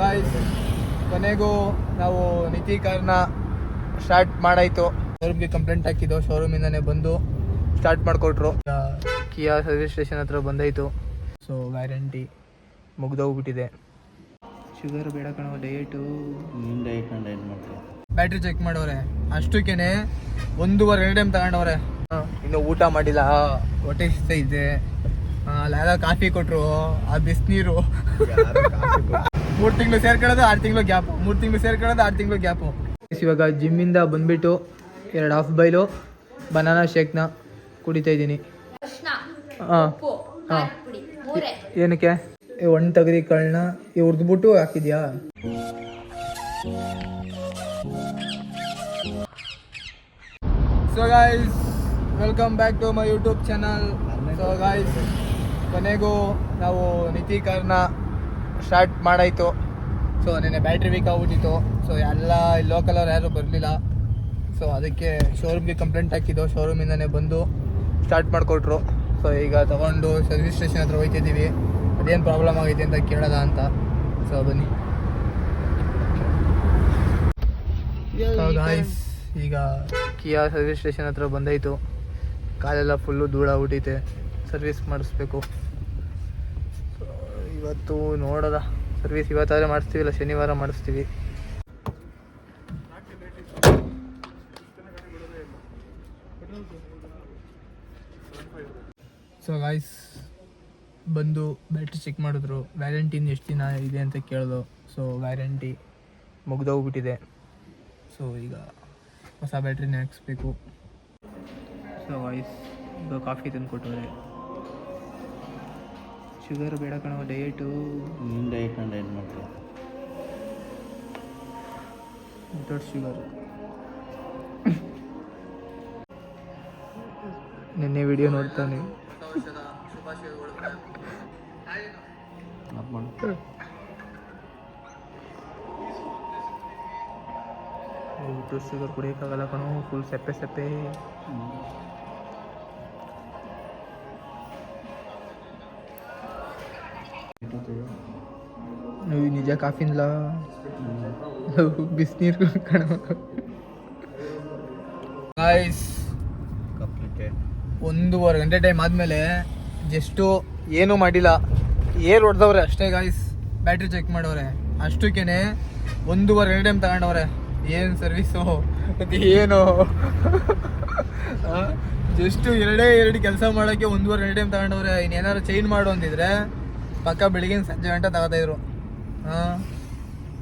Guys ಕೊನೆಗೂ ನಾವು ನಿತಿ ಕಾರ್ನ ಸ್ಟಾರ್ಟ್ ಮಾಡಾಯ್ತು. ಶೋರೂಮ್ಗೆ ಕಂಪ್ಲೇಂಟ್ ಹಾಕಿದ್ದು ಶೋರೂಮಿಂದನೇ ಬಂದು ಸ್ಟಾರ್ಟ್ ಮಾಡಿಕೊಟ್ರು. ಕಿಯಾ ಸರ್ವಿಸ್ ಸ್ಟೇಷನ್ ಹತ್ರ ಬಂದಾಯಿತು. ಸೊ ಗ್ಯಾರಂಟಿ ಮುಗ್ದೋಗ್ಬಿಟ್ಟಿದೆ. ಶುಗರ್ ಬೇಡ ಕಣೋ ಡಯಟು ಬ್ಯಾಟ್ರಿ ಚೆಕ್ ಮಾಡೋರೆ. ಅಷ್ಟಕ್ಕೇನೆ ಒಂದೂವರೆ ಎರಡು ಟೈಮ್ ತಗೊಂಡವ್ರೆ. ಇನ್ನು ಊಟ ಮಾಡಿಲ್ಲ. ಹೊಟ್ಟೆ ಇದೆ ಅಲ್ಲೆಲ್ಲ ಕಾಫಿ ಕೊಟ್ಟರು ಆ ಬಿಸಿನೀರು. ಮೂರು ತಿಂಗಳು ಸೇರ್ಕೊಳ್ಳೋದು ಆರು ತಿಂಗಳು ಗ್ಯಾಪು. ಮೂರು ತಿಂಗಳು ಸೇರ್ಕೊಳ್ಳೋದು ಆರು ತಿಂಗಳು ಗ್ಯಾಪು. ಇವಾಗ ಜಿಮ್ಮಿಂದ ಬಂದ್ಬಿಟ್ಟು ಎರಡು ಹಾಫ್ ಬೈಲು ಬನಾನಾ ಶೇಕ್ನ ಕುಡಿತಾ ಇದ್ದೀನಿ. ಹಾಂ ಹಾಂ. ಉಪ್ಪು ಹಾ. ಖಾರದ ಪುಡಿ ಮೂರೇ. ಏನಕ್ಕೆ? ಒಣ ತಗರಿ ಕಾಳನ್ನ ಹುರಿದ್ಬಿಟ್ಟು ಹಾಕಿದ್ಯಾ? So guys welcome back to my YouTube channel so guys ಕೊನೆಗೂ ನಾವು ನಿತಿ ಕಾರ್ನ ಸ್ಟಾರ್ಟ್ ಮಾಡಾಯಿತು. ಸೊ ನೆನ್ನೆ ಬ್ಯಾಟ್ರಿ ವೀಕ್ ಆಗ್ಬಿಟ್ಟಿತ್ತು. ಸೊ ಎಲ್ಲ ಲೋಕಲ್ ಅವ್ರು ಯಾರೂ ಬರಲಿಲ್ಲ. ಸೊ ಅದಕ್ಕೆ ಶೋರೂಮ್ಗೆ ಕಂಪ್ಲೇಂಟ್ ಹಾಕಿದ್ದು. ಶೋರೂಮಿಂದನೇ ಬಂದು ಸ್ಟಾರ್ಟ್ ಮಾಡಿಕೊಟ್ರು. ಸೊ ಈಗ ತೊಗೊಂಡು ಸರ್ವಿಸ್ ಸ್ಟೇಷನ್ ಹತ್ರ ಹೋಗ್ತಿದ್ದೀವಿ ಅದೇನು ಪ್ರಾಬ್ಲಮ್ ಆಗೈತೆ ಅಂತ ಕೇಳೋದ ಅಂತ. ಸೊ ಬನ್ನಿ. ಈಗ ಕಿಯಾ ಸರ್ವಿಸ್ ಸ್ಟೇಷನ್ ಹತ್ರ ಬಂದಾಯಿತು. ಕಾಲೆಲ್ಲ ಫುಲ್ಲು ಧೂಳ ಹುಟ್ಟೈತೆ ಸರ್ವಿಸ್ ಮಾಡಿಸ್ಬೇಕು. ಇವತ್ತು ನೋಡೋದ? ಸರ್ವಿಸ್ ಇವತ್ತಾದ್ರೆ ಮಾಡಿಸ್ತೀವಿಲ್ಲ, ಶನಿವಾರ ಮಾಡಿಸ್ತೀವಿ. ಸೊ ಗಾಯ್ಸ್ ಬಂದು ಬ್ಯಾಟ್ರಿ ಚೆಕ್ ಮಾಡಿದ್ರು. ವ್ಯಾರಂಟಿನ ಎಷ್ಟು ದಿನ ಇದೆ ಅಂತ ಕೇಳಿದ್ರು ಸೊ ವ್ಯಾರಂಟಿ ಮುಗ್ದೋಗ್ಬಿಟ್ಟಿದೆ. ಸೊ ಈಗ ಹೊಸ ಬ್ಯಾಟ್ರಿನ ಹಾಕ್ಸ್ಬೇಕು. ಸೊ ವಾಯ್ಸ್ ಕಾಫಿ ತಂದು ಕೊಟ್ಟವ್ರೆ ಶುಗರ್ ಬೇಡ ಕಣೋ ಡಯಟು ನಿಂದ ನಾನು ಏನು ಮಾಡ್ತೀನಿ ದೊಡ್ಡ ಶುಗರ್. ನಿನ್ನೆ ವಿಡಿಯೋ ನೋಡ್ತಾನೆ. ಶುಗರ್ ಕುಡಿಯೋಕ್ಕಾಗಲ್ಲ ಕಣೋ ಫುಲ್ ಸೆಪ್ಪೆ ಸೆಪ್ಪೆ. ನೀವು ನಿಜ ಕಾಫಿನ್ಲ ಬಿಸಿನೀರು ಕಣೋ ಗಾಯ್ಸ್ ಒಂದೂವರೆ ಗಂಟೆ ಟೈಮ್ ಆದಮೇಲೆ ಜಸ್ಟು ಏನೂ ಮಾಡಿಲ್ಲ. ಏರ್ ಹೊಡೆದವ್ರೆ ಅಷ್ಟೇ ಗಾಯ್ಸ್ ಬ್ಯಾಟ್ರಿ ಚೆಕ್ ಮಾಡವ್ರೆ ಅಷ್ಟಕ್ಕೇನೆ ಒಂದೂವರೆ ಗಂಟೆ ಟೈಮ್ ತಗೊಂಡವ್ರೆ. ಏನು ಸರ್ವಿಸು ಅದು ಏನು ಜಸ್ಟು ಎರಡೇ ಎರಡು ಕೆಲಸ ಮಾಡೋಕ್ಕೆ ಒಂದೂವರೆ ಗಂಟೆ ಟೈಮ್ ತಗೊಂಡವ್ರೆ. ಇನ್ನೇನಾದ್ರು ಚೇಂಜ್ ಮಾಡು ಅಂತಿದ್ರೆ ಪಕ್ಕ ಬೆಳಿಗ್ಗೆ ಸಂಜೆ ಗಂಟೆ ತಗೋತಾಯಿದ್ರು ಹಾಂ.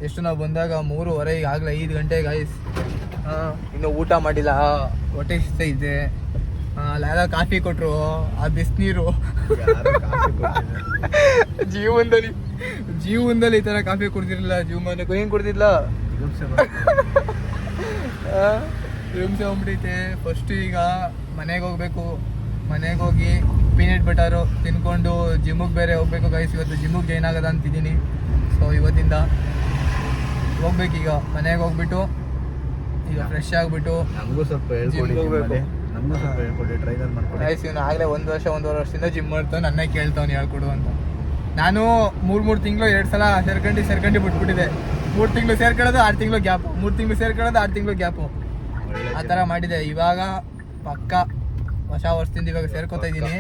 ಎಷ್ಟು ನಾವು ಬಂದಾಗ ಮೂರುವರೆ ಈಗ ಆಗಲೇ ಐದು ಗಂಟೆ ಆಯ್ಸ್ ಹಾಂ. ಇನ್ನು ಊಟ ಮಾಡಿಲ್ಲ. ಹೊಟ್ಟೆ ಇದೆ. ಅಲ್ಲೆಲ್ಲ ಕಾಫಿ ಕೊಟ್ರು. ಆ ಬಿಸಿನೀರು. ಜೀವನದಲ್ಲಿ ಜೀವನದಲ್ಲಿ ಈ ಥರ ಕಾಫಿ ಕುಡ್ದಿರಲಿಲ್ಲ. ಜೀವನಕ್ಕೂ ಏನು ಕುಡ್ದಿಲ್ಲ ಹಿಂಸೆ ಹೋಗ್ಬಿಟ್ಟೈತೆ ಫಸ್ಟ್ ಈಗ ಮನೆಗೆ ಹೋಗ್ಬೇಕು. ಮನೆಗೆ ಹೋಗಿ ಪೀನಟ್ ಬಟರು ತಿನ್ಕೊಂಡು ಜಿಮ್ಮಿಗೆ ಬೇರೆ ಹೋಗ್ಬೇಕು ಗೈಸ್ ಇವತ್ತು ಜಿಮ್ಮಿಗೆ ಜಾಯ್ನ್ ಆಗೋದ ಅಂತಿದ್ದೀನಿ. ಸೊ ಇವತ್ತಿಂದ ಹೋಗ್ಬೇಕೀಗ. ಮನೆಗೆ ಹೋಗ್ಬಿಟ್ಟು ಈಗ ಫ್ರೆಶ್ ಆಗಿಬಿಟ್ಟು ನಮಗೂ ಸ್ವಲ್ಪ ಹೇಳ್ಕೊಡಿ Gym ಗೆ ಹೋಗ್ಬೇಕು. ನಿಮ್ಮಲ್ಲಿ. ನಮಗೂ ಸ್ವಲ್ಪ ಹೇಳ್ಕೊಡಿ ಟ್ರೈನರ್ ಮಾಡ್ಕೊಡಿ. ಗೈಸ್ ಇವನು ಆಗಲೇ ಒಂದು ವರ್ಷ ಒಂದೂವರೆ ವರ್ಷದಿಂದ ಜಿಮ್ ಮಾಡ್ತಾನೆ ನನ್ನ ಕೇಳ್ತಾವ್ನು ಹೇಳ್ಕೊಡು ಅಂತ. ನಾನು ಮೂರು ಮೂರು ತಿಂಗಳು ಎರಡು ಸಲ ಸೇರ್ಕೊಂಡು ಸೇರ್ಕೊಂಡು ಬಿಟ್ಬಿಟ್ಟಿದೆ. ಮೂರು ತಿಂಗಳು ಸೇರ್ಕೊಳ್ಳೋದು ಆರು ತಿಂಗಳು ಗ್ಯಾಪು. ಮೂರು ತಿಂಗಳು ಸೇರ್ಕೊಳ್ಳೋದು ಆರು ತಿಂಗಳು ಗ್ಯಾಪು. ಆ ಥರ ಮಾಡಿದೆ. ಇವಾಗ ಪಕ್ಕ ಹೊಸ ವರ್ಷದಿಂದ ಇವಾಗ ಸೇರ್ಕೊತಾ ಇದ್ದೀನಿ.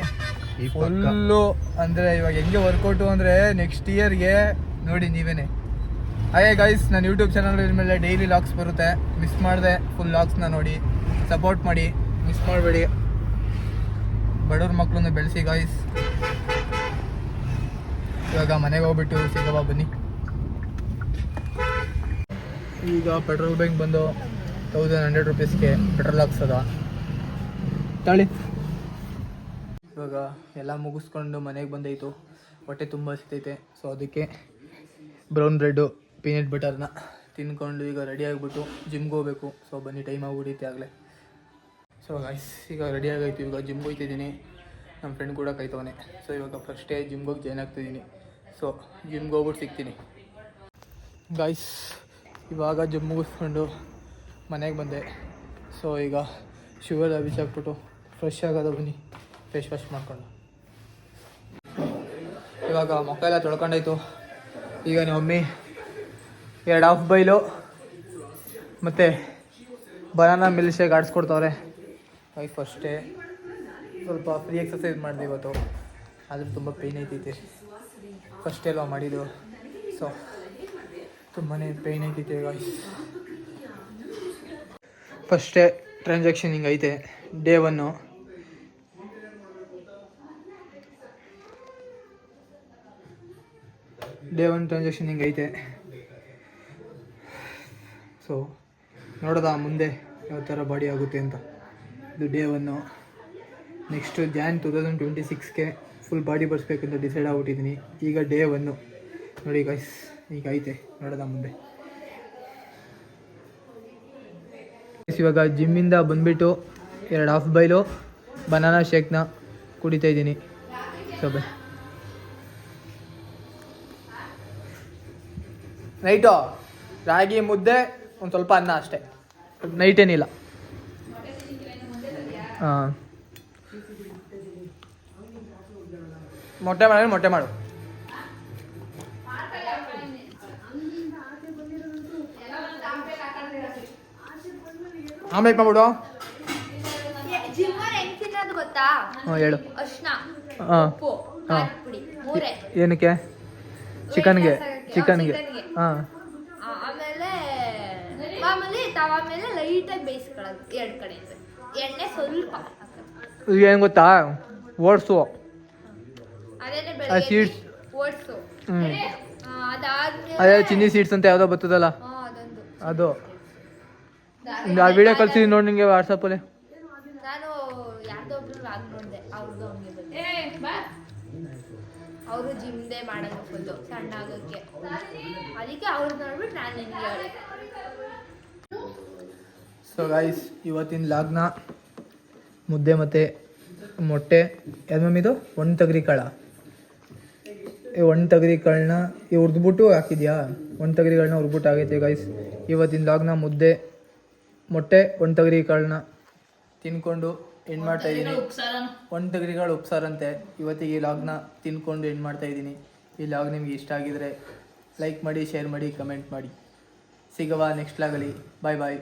ಫುಲ್ಲು ಅಂದರೆ ಇವಾಗ ಹೆಂಗೆ ವರ್ಕೌಟು ಅಂದರೆ ನೆಕ್ಸ್ಟ್ ಇಯರ್ಗೆ ನೋಡಿ ನೀವೇನೆ. ಹಾಗೆ ಗೈಸ್ ನಾನು ಯೂಟ್ಯೂಬ್ ಚಾನಲ್ ಮೇಲೆ ಡೈಲಿ ಲಾಗ್ಸ್ ಬರುತ್ತೆ. ಮಿಸ್ ಮಾಡಿದೆ ಫುಲ್ ಲಾಗ್ಸ್ನ ನೋಡಿ. ಸಪೋರ್ಟ್ ಮಾಡಿ. ಮಿಸ್ ಮಾಡಬೇಡಿ. ಬಡವ್ರ ಮಕ್ಕಳನ್ನ ಬೆಳೆಸಿ ಗಾಯ್ಸ್ ಇವಾಗ ಮನೆಗೆ ಹೋಗ್ಬಿಟ್ಟು ಸಿಗವ ಬನ್ನಿ. ಈಗ ಪೆಟ್ರೋಲ್ ಬ್ಯಾಂಕ್ ಬಂದು ತೌಸಂಡ್ ಹಂಡ್ರೆಡ್ ರುಪೀಸ್ಗೆ ಪೆಟ್ರೋಲ್ ಹಾಕ್ಸದ. ತಾಳಿ. ಇವಾಗ ಎಲ್ಲ ಮುಗಿಸ್ಕೊಂಡು ಮನೆಗೆ ಬಂದೈತು. ಹೊಟ್ಟೆ ತುಂಬ ಹಸಿತೈತೆ. ಸೊ ಅದಕ್ಕೆ ಬ್ರೌನ್ ಬ್ರೆಡ್ಡು ಪೀನಟ್ ಬಟರ್ನ ತಿನ್ಕೊಂಡು ಈಗ ರೆಡಿ ಆಗಿಬಿಟ್ಟು ಜಿಮ್ಗೆ ಹೋಗ್ಬೇಕು. ಸೊ ಬನ್ನಿ ಟೈಮ್ ಆಗಿಬಿಡೈತೆ ಆಗಲೇ. ಸೊ ಗೈಸ್ ಈಗ ರೆಡಿ ಆಗೈತು. ಇವಾಗ ಜಿಮ್ಗೆ ಹೋಗ್ತಿದ್ದೀನಿ. ನಮ್ಮ ಫ್ರೆಂಡ್ ಕೂಡ ಕಾಯ್ತವನೆ ಸೊ ಇವಾಗ ಫಸ್ಟೇ ಜಿಮ್ಗೆ ಹೋಗಿ ಜಾಯ್ನ್ ಆಗ್ತಿದ್ದೀನಿ. ಸೊ ಜಿಮ್ಗೆ ಹೋಗ್ಬಿಟ್ಟು ಸಿಗ್ತೀನಿ. ಗಾಯ್ಸ್ ಇವಾಗ ಜಿಮ್ ಮುಗಿಸ್ಕೊಂಡು ಮನೆಗೆ ಬಂದೆ. ಸೊ ಈಗ ಶುಗರ್ ಬಿಸಾಕ್ಬಿಟ್ಟು ಫ್ರೆಶ್ ಆಗೋದು ಬನ್ನಿ. ಫೇಸ್ ವಾಶ್ ಮಾಡ್ಕೊಂಡು. ಇವಾಗ ಮೊಕ್ಕ ಎಲ್ಲ ತೊಳ್ಕೊಂಡಾಯ್ತು. ಈಗ ನಮ್ಮ ಮಮ್ಮಿ ಎರಡು ಹಾಫ್ ಬೈಲು ಮತ್ತು ಬನಾನಾ ಮಿಲ್ಕ್ ಶೇಕ್ ವೈಫ್ ಅಷ್ಟೇ ಸ್ವಲ್ಪ ಫ್ರೀ ಎಕ್ಸಸೈಸ್ ಮಾಡಿದೆ ಇವತ್ತು. ಆದರೂ ತುಂಬ ಪೇಯ್ನ್ ಐತೈತೆ. ಫಸ್ಟ್ ಎಲ್ಲ ಮಾಡಿದ್ದು? ಸೊ ತುಂಬಾ ಪೇಯ್ನ್ ಐತೈತೆ ಗಾಯ್ಸ್ ಫಸ್ಟೇ ಟ್ರಾನ್ಸಾಕ್ಷನ್ ಹಿಂಗೆ ಐತೆ. Day one day one transaction ಹಿಂಗೆ ಐತೆ. ಸೊ ನೋಡೋದ ಮುಂದೆ ಯಾವ ಥರ ಬಾಡಿ ಆಗುತ್ತೆ ಅಂತ. ಇದು day one next Jan two thousand twenty ಸಿಕ್ಸ್ಗೆ full body ಬರ್ಸ್ಬೇಕಂತ ಡಿಸೈಡ್ ಆಗ್ಬಿಟ್ಟಿದ್ದೀನಿ ಈಗ ಡೇ ಒನ್ನು ನೋಡಿ ಗೈಸ್ ಈಗ ಐತೆ. ನೋಡೋದ ಮುಂದೆ. ಇವಾಗ ಜಿಮ್ಮಿಂದ ಬಂದ್ಬಿಟ್ಟು ಎರಡು ಹಾಫ್ ಬೈಲು ಬನಾನಾ ಶೇಕ್ನ ಕುಡಿತಾ ಇದ್ದೀನಿ ಸೊ ಬೈ ನೈಟು ರಾಗಿ ಮುದ್ದೆ ಒಂದು ಸ್ವಲ್ಪ ಅನ್ನ ಅಷ್ಟೇ. ನೈಟ್ ಏನಿಲ್ಲ. ಹಾಂ. ಮೊಟ್ಟೆ ಮಾಡಿದ್ರೆ ಮೊಟ್ಟೆ ಮಾಡು. ಆಮೇಲೆ ಮಾಡ್ಬಿಡು. ಹಾಂ ಹೇಳು. ಹಾಂ. ಹಾಂ. ಏನಕ್ಕೆ? ಚಿಕನ್ಗೆ. ಚಿಕನ್ಗೆ. ಹಾಂ. ಆಮೇಲೆ ಮಾಮೂಲಿ ತವಾ ಮೇಲೆ ಲೈಟಾಗಿ ಬೇಯಿಸ್ಕೊಳ್ಳೋದು ಎರಡು ಕಡೆ ಎಣ್ಣೆ ಸ್ವಲ್ಪ. ಈಗ ಏನು ಗೊತ್ತಾ? ಓಡಿಸು. ಆ. ಬೆಳಗ್ಗೆ ಓಟ್ಸು ಹ್ಞೂ ಅದೇ ಚಿನ್ನಿ ಸೀಡ್ಸ್ ಅಂತ ಯಾವುದೋ ಬರ್ತದಲ್ಲ ಅದು. ಆ ವಿಡಿಯೋ ಕಳ್ಸಿದ್ದೀನಿ ನೋಡಿ ನಿಮಗೆ ವಾಟ್ಸಪ್ಪಲ್ಲಿ ಅವರು ಜಿಮ್ದೇ ಮಾಡೋದು ಫುಲ್ಲು ಸಣ್ಣ ಆಗೋಕ್ಕೆ ಅದಕ್ಕೆ ಅವ್ರು ನೋಡ್ಬಿಟ್ಟು ನಾನು ನಿಮಗೆ ಹೇಳಿ ಸೊ ಗೈಸ್ ಇವತ್ತಿನ ಲಾಗ್ನ, ಮುದ್ದೆ ಮತ್ತು ಮೊಟ್ಟೆ. ಯಾವ್ದು ಮಮ್ಮಿ ಇದು? ಒಣ ತಗರಿ ಕಾಳ ಈ ಒಣ ತಗರಿ ಕಾಳನ್ನ ಈ ಹುರಿದ್ಬಿಟ್ಟು ಹಾಕಿದ್ಯಾ? ಒಣ ತಗರಿ ಕಾಳನ್ನ ಹುರ್ಬಿಟ್ಟು ಆಗೈತೆ ಗೈಸ್ ಇವತ್ತಿನ ಲಾಗ್ನ, ಮುದ್ದೆ, ಮೊಟ್ಟೆ ಒಣ ತಗರಿ ಕಾಳನ್ನ ತಿನ್ಕೊಂಡು ಎಂಡ್ ಮಾಡ್ತಾ ಇದ್ದೀನಿ ಒಂದು ತಗರಿ ಕಾಳು ಉಪ್ಸಾರಂತೆ. ಇವತ್ತಿಗೆ ಈ ಲಾಗ್ನ ತಿನ್ಕೊಂಡು ಎಂಡ್ ಮಾಡ್ತಾ ಇದ್ದೀನಿ ಈ ಲಾಗ್ ನಿಮಗೆ ಇಷ್ಟ ಆಗಿದ್ರೆ ಲೈಕ್ ಮಾಡಿ ಶೇರ್ ಮಾಡಿ ಕಮೆಂಟ್ ಮಾಡಿ. ಸಿಗವಾ ನೆಕ್ಸ್ಟ್ ಲಾಗಲಿ ಬಾಯ್ ಬಾಯ್